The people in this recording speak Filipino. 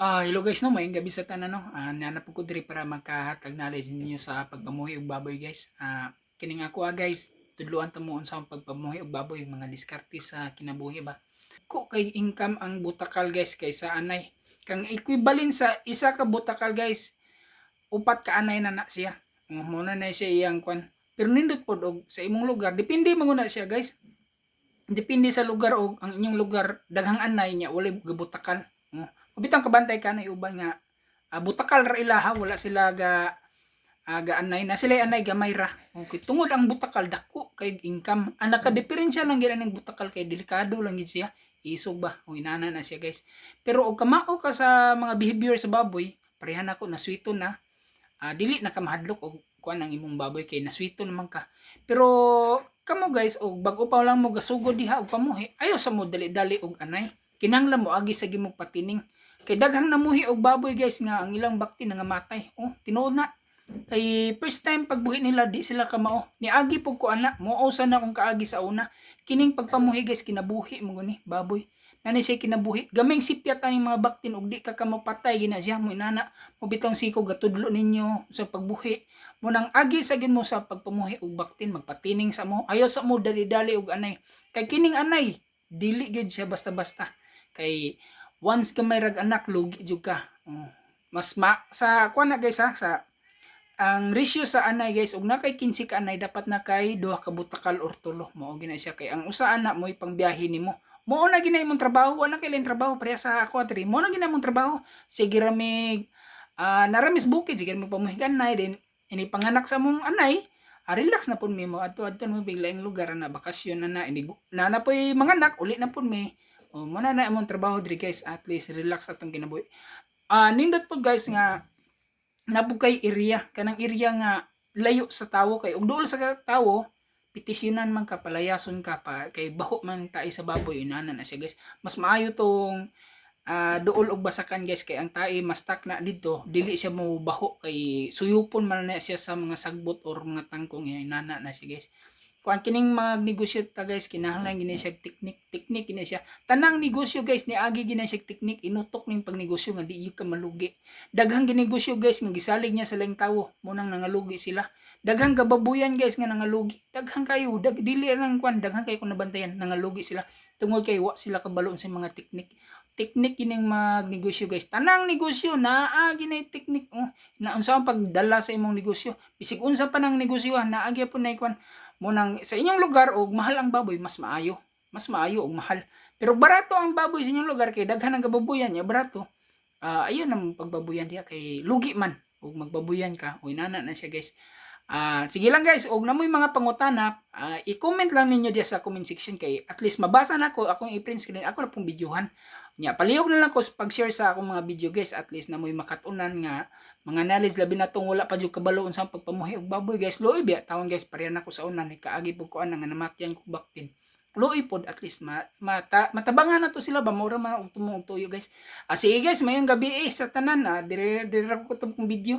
Ah, hello guys no, mayong gabi sa tanan no. Ah, nanap ko diri para makahatag knowledge ninyo sa pagpamuhi og baboy guys. Ah, kining ako ah guys, tudloan ta mo unsa ang pagpamuhi og baboy, mga diskarte sa kinabuhi ba. Ko kay income ang butakal guys kaysa anay. Kang equivalent sa isa ka butakal guys, upat ka anay na na siya. Uh, muna na siya iyang kwan. Pero nindot pod og sa imong lugar, depende man na siya guys. Depende sa lugar og ang inyong lugar daghang anay niya wala gabutakal. Uh, Bitang kabantay ka na iuban nga ah, butakal ra ilaha wala sila ga uh, ga anay na sila anay gamay ra. Okay, tungod ang butakal dako kay income. Ang naka-diferensya lang gid ang butakal kay delikado lang gid siya. Isog ba? O inana na siya guys. Pero og kamao ka sa mga behavior sa baboy, parehan ako na sweeto na. ah, dili na ka mahadlok og kuan ang imong baboy kay nasweeto naman ka. Pero kamo guys og bag-o pa lang mo gasugod diha og pamuhi, ayo sa mo dali-dali og anay. Kinahanglan mo agi sa gimong patining. Kay daghang namuhi og baboy guys nga ang ilang bakti nangamatay. Oh, tinuod na. Kay first time pagbuhi nila di sila kamao. Niagi pug ko ana, muusa na kung kaagi sa una. Kining pagpamuhi guys kinabuhi mo gani baboy. Nani siya kinabuhi. Gaming sipyat ang mga baktin og di ka kamapatay gina siya mo inana. Mo bitong siko gatudlo ninyo sa pagbuhi. Mo nang agi sa gin mo sa pagpamuhi og baktin magpatining sa mo. Ayaw sa mo dali-dali og anay. Kay kining anay dili gid siya basta-basta. Kay once ka may rag anak lugi jud ka. Oh. Mas ma sa kuan na guys ha sa ang ratio sa anay guys ug nakay 15 ka anay dapat na kay duha ka butakal or tulo. Mao gina siya kay ang usa anak mo ipang biyahe nimo. Mo na gina imong trabaho ana kay lain trabaho pareha sa ako diri mo na gina imong trabaho. Sige ra mig ah naramis bukid sige mo pamuhigan na din ini panganak sa mong anay ah, relax na pud mi. Mo adto adto mo biglaing lugar na bakasyon na na. Ini na na poy manganak uli na pud mi o mo na na imong trabaho diri guys. At least relax atong kinabuhi ah nindot po guys nga napugkay area. Kanang area nga layo sa tawo. Kay ug duol sa tawo pitisyonan man ka palayason ka pa. Kay baho man tayo sa baboy. Inana na siya guys. Mas maayo tong ah, duol og basakan guys. Kay ang tae mas tak na dito. Dili siya mo baho kay suyupon man na siya sa mga sagbot or mga tangkong. Inana na siya guys kuan kining magnegosyo ta guys kinahanglan gini siya teknik teknik gini siya. Tanang negosyo guys ni agi gini siya teknik inutok ning pagnegosyo nga di ka malugi. Daghang ginegosyo guys nga gisalig niya sa laing tawo munang nangalugi sila. Daghang gababuyan guys nga nangalugi. Daghang kayo dag dili lang kwan daghang kayo kung nabantayan nangalugi sila. Tungod kay wa sila kabalo sa mga teknik. Teknik kining magnegosyo guys. Tanang negosyo naa ginay teknik oh. Na unsa ang pagdala sa imong negosyo? Bisig unsa pa nang negosyo naa gyapon na kwan munang sa inyong lugar og mahal ang baboy mas maayo. Mas maayo og mahal. Pero barato ang baboy sa inyong lugar kay daghan ang gababoyan niya barato. Ah, ayun ang pagbabuyan diya kay lugi man. Ug magbabuyan ka o inana na siya guys. Ah, sige lang guys. Og namoy mga pangutana. Ah, i-comment lang ninyo diya sa comment section kay at least mabasa na ko akong i-print screen ako na pong videohan nya palihog na lang ko sa pag-share sa akong mga video guys. At least namoy makatunan nga. Mga knowledge labi na tong wala pa jud kabalo unsa pagpamuhi og baboy guys. Luoy biya tawon guys. Pareha na ko sa una ni kaagi pug kuan nga namatyan ko baktin. Luoy pod at least ma, mata, matabangan na to sila ba? Mura man og tumong og tuyo guys. Ah, sige guys. Mayong gabi eh sa tanan ah, dire dire ko tong video